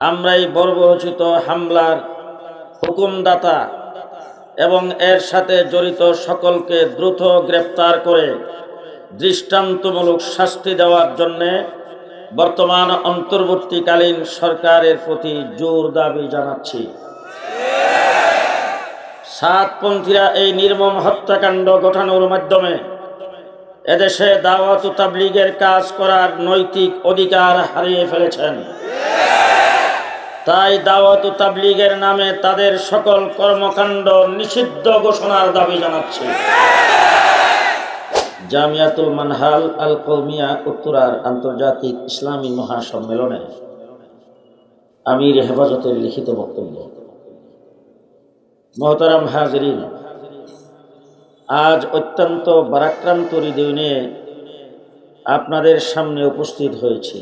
আমরাই বর্বরচিত হামলার হুকুমদাতা এবং এর সাথে জড়িত সকলকে দ্রুত গ্রেপ্তার করে দৃষ্টান্তমূলক শাস্তি দেওয়ার জন্যে বর্তমান অন্তর্বর্তীকালীন সরকারের প্রতি জোর দাবি জানাচ্ছি। সাতপন্থীরা এই নির্মম হত্যাকাণ্ড ঘটানোর মাধ্যমে এদেশে দাওয়াত তাবলিগের কাজ করার নৈতিক অধিকার হারিয়ে ফেলেছেন। তাই দাওয়াত তাবলিগের নামে তাদের সকল কর্মকাণ্ড নিষিদ্ধ ঘোষণার দাবি জানাচ্ছে। জামিয়াতুল মানহাল আল কৌমিয়া উত্তরার আন্তর্জাতিক ইসলামী মহাসম্মেলনে আমির হেফাজতের লিখিত বক্তব্য। মহতারাম হাজরিন, আজ অত্যন্ত বারাক্রান্ত হৃদয় নিয়ে আপনাদের সামনে উপস্থিত হয়েছি।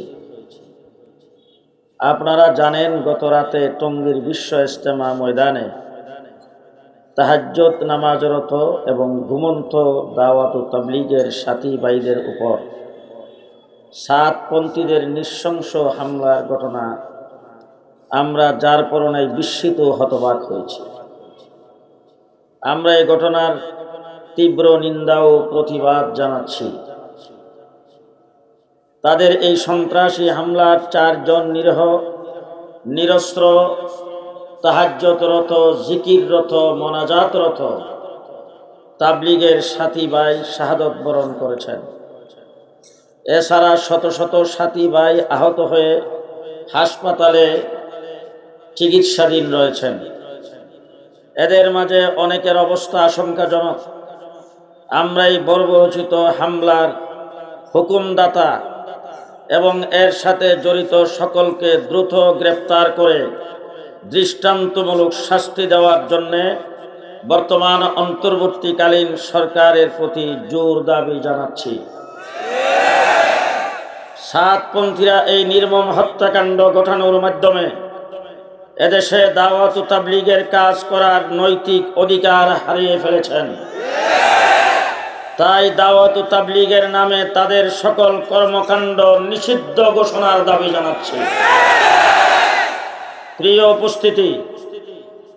আপনারা জানেন গত রাতে টঙ্গীর বিশ্ব ইস্তেমা ময়দানে তাহাজ্জত নামাজরত এবং ঘুমন্ত দাওয়াত ও তাবলিগের সাথী ভাইদের উপর সাতপন্থীদের নৃশংস হামলার ঘটনা আমরা যার পরনায় বিস্মিত হতবাক হয়েছি। আমরা এই ঘটনার তীব্র নিন্দা ও প্রতিবাদ জানাচ্ছি। তাদের এই সন্ত্রাসী হামলার চারজন নিরহ, নিরস্ত্র তাহাজ্যতরত জিকিররত, মনাজাতরত তাবলিগের সাথী ভাই শাহাদত বরণ করেছেন। এছাড়া শত শত সাথী ভাই আহত হয়ে হাসপাতালে চিকিৎসাধীন রয়েছেন। এদের মাঝে অনেকের অবস্থা আশঙ্কাজনক। আমরাই বর্বরচিত হামলার হুকুমদাতা এবং এর সাথে জড়িত সকলকে দ্রুত গ্রেপ্তার করে দৃষ্টান্তমূলক শাস্তি দেওয়ার জন্যে বর্তমান অন্তর্বর্তীকালীন সরকারের প্রতি জোর দাবি জানাচ্ছি। সাতপন্থীরা এই নির্মম হত্যাকাণ্ড ঘটানোর মাধ্যমে এদেশে দাওয়াত তাবলিগের কাজ করার নৈতিক অধিকার হারিয়ে ফেলেছেন। তাই দাওয়াত তাবলিগের নামে তাদের সকল কর্মকাণ্ড নিষিদ্ধ ঘোষণার দাবি জানাচ্ছি। প্রিয় উপস্থিতি,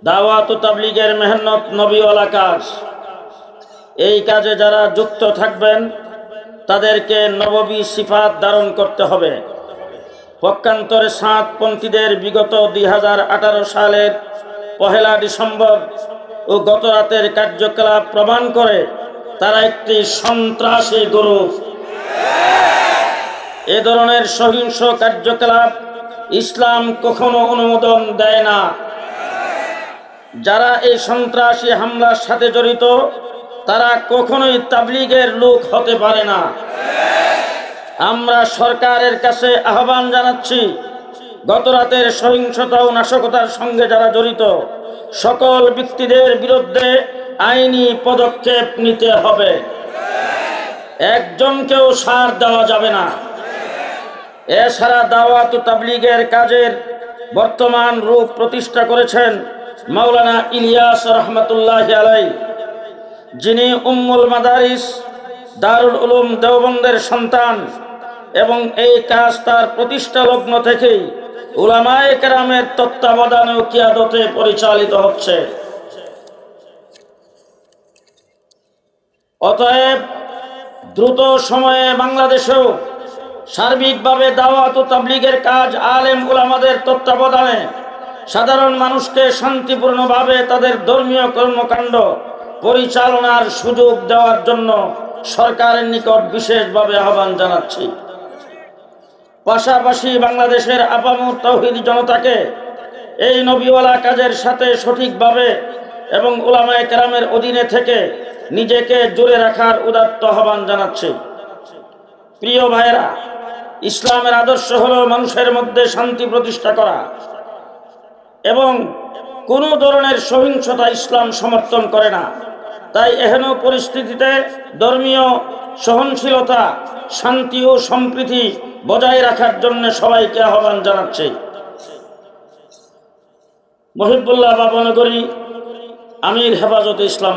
দাওয়াত তাবলিগের মেহনত নবীওয়ালা কাজ। এই কাজে যারা যুক্ত থাকবেন, তাদেরকে নববী সিফাত ধারণ করতে হবে। পক্ষান্তরে সাতপন্থীদের বিগত দুই হাজার আঠারো সালের পহেলা ডিসেম্বর ও গত রাতের কার্যকলাপ প্রমাণ করে তারা একটি সন্ত্রাসী গ্রুপ। এ ধরনের সহিংস কার্যকলাপ ইসলাম কখনো অনুমোদন দেয় না। যারা এই সন্ত্রাসী হামলার সাথে জড়িত, তারা কখনোই তাবলিগের লোক হতে পারে না। আমরা সরকারের কাছে আহ্বান জানাচ্ছি, গত রাতের সহিংসতা ও নাশকতার সঙ্গে যারা জড়িত, সকল ব্যক্তিদের বিরুদ্ধে আইনি পদক্ষেপ নিতে হবে। একজনকেও সার দেওয়া যাবে না। এছাড়া দাওয়াত তাবলিগের কাজের বর্তমান রূপ প্রতিষ্ঠা করেছেন মাওলানা ইলিয়াস রহমতুল্লাহ আলাই যিনি উম্মুল মাদারিস, দারুল উলুম দেওবন্দের সন্তান এবং এই কাজ তার প্রতিষ্ঠা লগ্ন থেকেই উলামায়ে কেরামের তত্ত্বাবধানে কিয়াদতে পরিচালিত হচ্ছে। অতএব দ্রুত সময়ে বাংলাদেশেও সার্বিকভাবে দাওয়াত ও তাবলিগের কাজ আলেম উলামাদের তত্ত্বাবধানে সাধারণ মানুষকে শান্তিপূর্ণভাবে তাদের ধর্মীয় কর্মকাণ্ড পরিচালনার সুযোগ দেওয়ার জন্য সরকারের নিকট বিশেষভাবে আহ্বান জানাচ্ছি। পাশাপাশি বাংলাদেশের আপামর তৌহিদ জনতাকে এই নবীওয়ালা কাজের সাথে সঠিকভাবে এবং ওলামায় কেরামের অধীনে থেকে নিজেকে জুড়ে রাখার উদাত্ত আহ্বান জানাচ্ছে। প্রিয় ভাইয়েরা, ইসলামের আদর্শ হল মানুষের মধ্যে শান্তি প্রতিষ্ঠা করা এবং কোনো ধরনের সহিংসতা ইসলাম সমর্থন করে না। তাই এহেন পরিস্থিতিতে ধর্মীয় সহনশীলতা, শান্তি ও সম্প্রীতি বজায় রাখার জন্য সবাইকে আহ্বান জানাচ্ছে। মহিবুল্লাহ বাবনগরী, আমির হেফাজত ইসলাম।